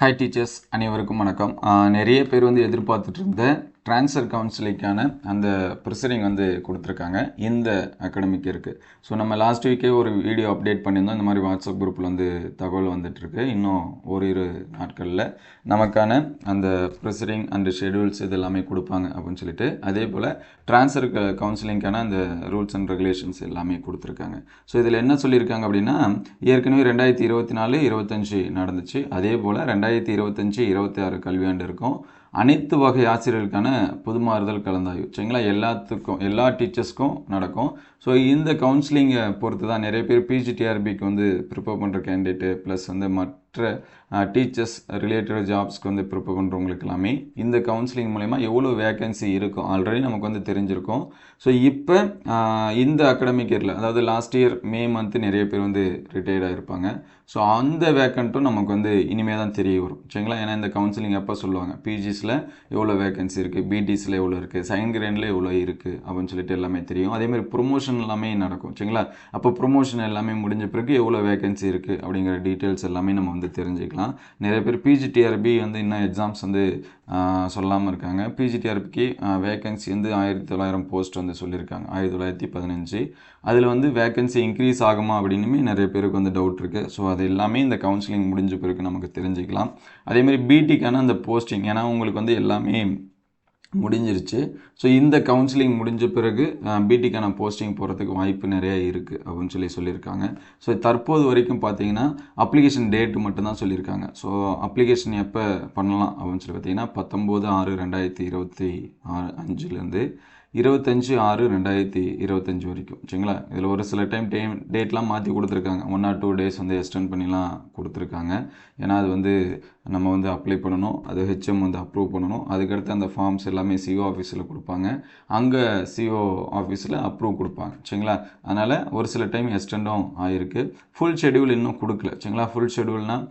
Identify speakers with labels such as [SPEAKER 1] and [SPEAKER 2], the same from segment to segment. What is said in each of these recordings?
[SPEAKER 1] Hi teachers அனைவருக்கும் வணக்கம். நிறைய பேர் வந்து எதிர்பார்த்துட்டு இருந்த ட்ரான்ஸ்ஃபர் கவுன்சிலிங்கான அந்த ப்ரிசரிங் வந்து கொடுத்துருக்காங்க. இந்த அகாடமிக் இருக்குது ஸோ நம்ம லாஸ்ட் வீக்கே ஒரு வீடியோ அப்டேட் பண்ணியிருந்தோம். இந்த மாதிரி வாட்ஸ்அப் குரூப்பில் வந்து தகவல் வந்துட்டுருக்கு. இன்னும் ஓரிரு நாட்களில் நமக்கான அந்த ப்ரிசரிங் அண்ட் ஷெடியூல்ஸ் இது எல்லாமே கொடுப்பாங்க அப்படின்னு சொல்லிட்டு. அதே போல் ட்ரான்ஸ்ஃபர் கவுன்சிலிங்கான அந்த ரூல்ஸ் அண்ட் ரெகுலேஷன்ஸ் எல்லாமே கொடுத்துருக்காங்க. ஸோ இதில் என்ன சொல்லியிருக்காங்க அப்படின்னா ஏற்கனவே ரெண்டாயிரத்தி இருபத்தி நாலு இருபத்தஞ்சி நடந்துச்சு. அதே போல் ரெண்டாயிரத்தி இருபத்தஞ்சி இருபத்தி ஆறு கல்வியாண்டு இருக்கும். அனைத்து வகை ஆசிரியர்களுக்கான பொதுமாறுதல் கலந்தாய்வு. சரிங்களா? எல்லாத்துக்கும் எல்லா டீச்சர்ஸ்க்கும் நடக்கும். ஸோ இந்த கவுன்சிலிங்கை பொறுத்து தான் நிறைய பேர் பிஜிடிஆர்பிக்கு வந்து ப்ரிப்பேர் பண்ணுற கேண்டிடேட்டு ப்ளஸ் வந்து மற்ற டீச்சர்ஸ் ரிலேட்டட் ஜாப்ஸ்க்கு வந்து ப்ரிப்பேர் பண்ணுறவங்களுக்கு எல்லாமே இந்த கவுன்சிலிங் மூலயமா எவ்வளோ வேகன்சி இருக்கும்? ஆல்ரெடி நமக்கு வந்து தெரிஞ்சிருக்கும். ஸோ இப்போ இந்த அகாடமிக் இயரில் அதாவது லாஸ்ட் இயர் மே மந்த்து நிறைய பேர் வந்து ரிட்டையர்டாக இருப்பாங்க ஸோ அந்த வேக்கண்ட்டும் நமக்கு வந்து இனிமேல் தான் தெரிய வரும். சரிங்களா? ஏன்னா இந்த கவுன்சிலிங் எப்போ சொல்லுவாங்க பிஜிஸில் எவ்வளோ வேகன்சி இருக்குது பிடிஸில் எவ்வளோ இருக்குது செகண்ட் கிரேண்டில் எவ்வளோ இருக்குது அப்படின்னு சொல்லிட்டு எல்லாமே தெரியும். அதேமாதிரி ப்ரொமோஷன் எல்லாமே நடக்கும். சரிங்களா? அப்போ ப்ரொமோஷன் எல்லாமே முடிஞ்ச பிறகு எவ்வளோ வேகன்சி இருக்குது அப்படிங்கிற டீட்டெயில்ஸ் எல்லாமே நம்ம வந்து தெரிஞ்சுக்கலாம். நிறைய பேர் பிஜிடிஆர்பி வந்து இன்னும் எக்ஸாம்ஸ் வந்து சொல்லாமல் இருக்காங்க. பிஜிடிஆர்பிக்கு வேகன்சி வந்து ஆயிரத்தி தொள்ளாயிரம் போஸ்ட் வந்து சொல்லியிருக்காங்க. ஆயிரத்தி தொள்ளாயிரத்தி பதினஞ்சு. அதில் வந்து வேகன்சி இன்க்ரீஸ் ஆகுமா அப்படின்னுமே நிறைய பேருக்கு வந்து டவுட் இருக்குது ஸோ அது எல்லாமே இந்த கவுன்சிலிங் முடிஞ்ச பிறகு நமக்கு தெரிஞ்சுக்கலாம். அதேமாதிரி பிடிக்கான அந்த போஸ்டிங் ஏன்னா உங்களுக்கு வந்து எல்லாமே முடிஞ்சிருச்சு. ஸோ இந்த கவுன்சிலிங் முடிஞ்ச பிறகு பிடிக்கான போஸ்டிங் போகிறதுக்கு வாய்ப்பு நிறைய இருக்குது அப்படின்னு சொல்லி சொல்லியிருக்காங்க. ஸோ தற்போது வரைக்கும் பார்த்தீங்கன்னா அப்ளிகேஷன் டேட்டு மட்டும்தான் சொல்லியிருக்காங்க. ஸோ அப்ளிகேஷன் எப்போ பண்ணலாம் அப்படின்னு சொல்லி பார்த்தீங்கன்னா பத்தொம்போது ஆறு ரெண்டாயிரத்தி இருபத்தி ஆறு அஞ்சுலேருந்து இருபத்தஞ்சி ஆறு ரெண்டாயிரத்தி இருபத்தஞ்சி வரைக்கும். சரிங்களா? இதில் ஒரு சில டைம் டைம் டேட்லாம் மாற்றி கொடுத்துருக்காங்க. ஒன் ஆர் டூ டேஸ் வந்து எக்ஸ்டெண்ட் பண்ணிலாம் கொடுத்துருக்காங்க. ஏன்னா அது வந்து நம்ம வந்து அப்ளை பண்ணணும். அது ஹெச்எம் வந்து அப்ரூவ் பண்ணணும். அதுக்கடுத்து அந்த ஃபார்ம்ஸ் எல்லாமே சிஓ ஆஃபீஸில் கொடுப்பாங்க. அங்கே சிஓ ஆஃபீஸில் அப்ரூவ் கொடுப்பாங்க. சரிங்களா? அதனால் ஒரு சில டைம் எக்ஸ்டெண்டும் ஆகிருக்கு ஃபுல் ஷெடியூல் இன்னும் கொடுக்கல. சரிங்களா? ஃபுல் ஷெடியூல்னால்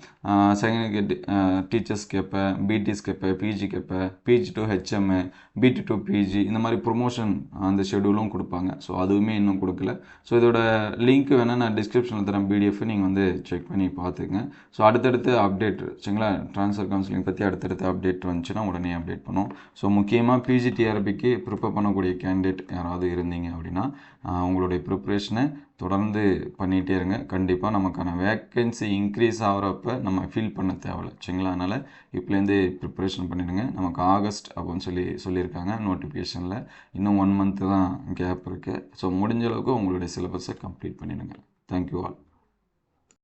[SPEAKER 1] செகண்ட் டீச்சர்ஸ் கேட்பேன் பிடிஸ் கேட்பேன் பிஜி கேட்பேன் PG to HM BT to PG இந்த மாதிரி ப்ரொமோஷன் அந்த ஷெடியூலும் கொடுப்பாங்க. ஸோ அதுவுமே இன்னும் கொடுக்கல. ஸோ இதோட லிங்க் வேணால் நான் டிஸ்கிரிப்ஷனில் தரேன். பிடிஎஃப் நீங்கள் வந்து செக் பண்ணி பார்த்துங்க. ஸோ அடுத்தடுத்து அப்டேட் சரிங்களா? ட்ரான்ஸ்ஃபர் கவுன்சிலிங் பற்றி அடுத்தடுத்து அப்டேட் வந்துச்சுன்னா உடனே அப்டேட் பண்ணுவோம். ஸோ முக்கியமாக பிஜிடிஆர்பிக்கு ப்ரிப்பேர் பண்ணக்கூடிய கேண்டிடேட் யாராவது இருந்தீங்க அப்படின்னா உங்களுடைய ப்ரிப்ரேஷனை தொடர்ந்து பண்ணிகிட்டே இருங்க. கண்டிப்பாக நமக்கான வேக்கன்சி இன்க்ரீஸ் ஆகிறப்ப நம்ம ஃபீல் பண்ண தேவையில்ல. சரிங்களா? அதனால் இப்போலேருந்தே ப்ரிப்பரேஷன் பண்ணிடுங்க. நமக்கு ஆகஸ்ட் அப்படின்னு சொல்லி சொல்லியிருக்காங்க. நோட்டிஃபிகேஷனில் இன்னும் ஒன் மந்த்து தான் கேப் இருக்குது ஸோ முடிஞ்ச அளவுக்கு உங்களுடைய சிலபஸை கம்ப்ளீட் பண்ணிடுங்க. Thank you all